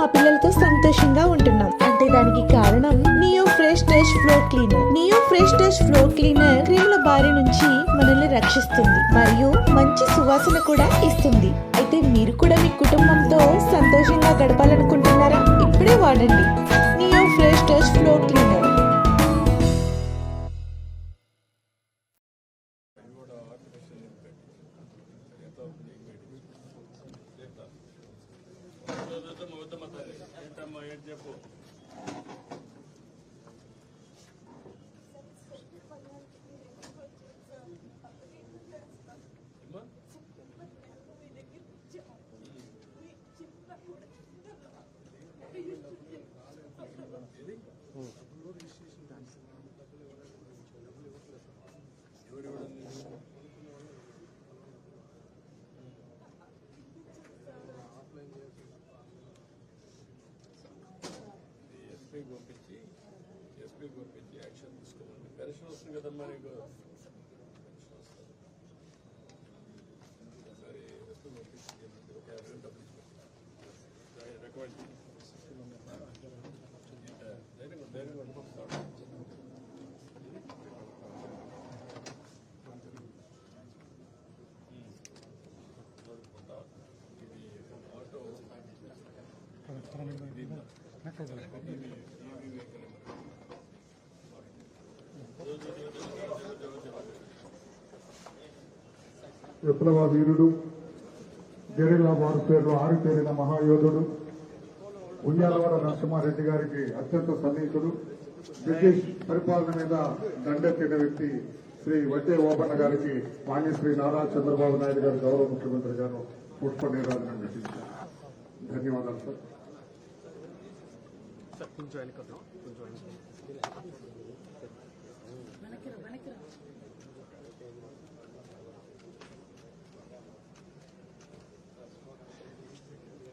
మా పిల్లలతో సంతోషంగా ఉంటున్నాం. అంటే దానికి కారణం Neo Fresh Dash floor cleaner Neo Fresh Dash floor cleaner క్రిముల బారి నుంచి మనల్ని రక్షిస్తుంది మరియు మంచి సువాసన కూడా ఇస్తుంది. అయితే మీరు కూడా మీ కుటుంబంతో సంతోషంగా గడపాలనుకుంటున్నారా? ఇప్పుడే వాడండి. ఏంటమ్మా ఏంటి చెప్పు? ఎస్పీకి పంపించి యాక్షన్ తీసుకోమని పెన్షన్ వస్తుంది కదమ్మా నీకు పెన్షన్ వస్తుంది ఒకసారి ఎస్పీ పంపించి చెప్పండి. ఒక యాభై డబ్బులు ఇచ్చి రికమెండ్ ధైర్యంగా ధైర్యంగా ఇది ఆటో విప్లవ వీరుడు గెరిలా వారి పేరు ఆరితేరిన మహాయోధుడు ఉయ్యాలవాడ నరసింహారెడ్డి గారికి అత్యంత సన్నిహితుడు బ్రిటిష్ పరిపాలన మీద దండెత్తిన వ్యక్తి శ్రీ వడ్డే ఓపన్న గారికి మాన్యశ్రీ నారా చంద్రబాబు నాయుడు గారు గౌరవ ముఖ్యమంత్రి గారు పుష్ప నిరాజనం ఘటించారు. ధన్యవాదాలు సార్.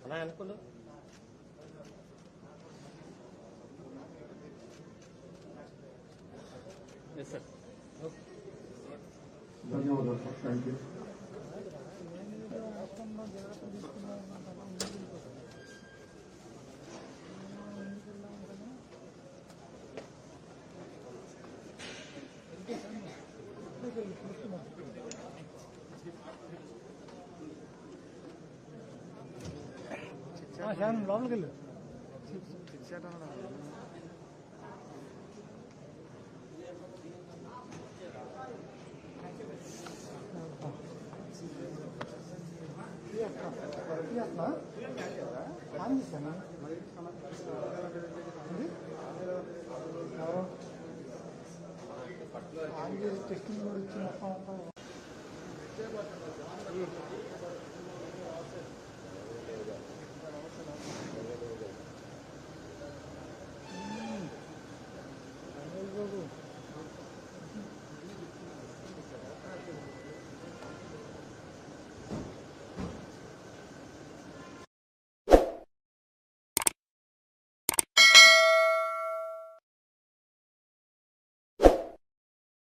అలా అనుకుండు ఎస్ సార్ ధన్యవాదాలు సార్ థ్యాంక్ యూ లోపలికి వెళ్ళు టెస్టింగ్ కూడా ఇచ్చి మొత్తం అంతా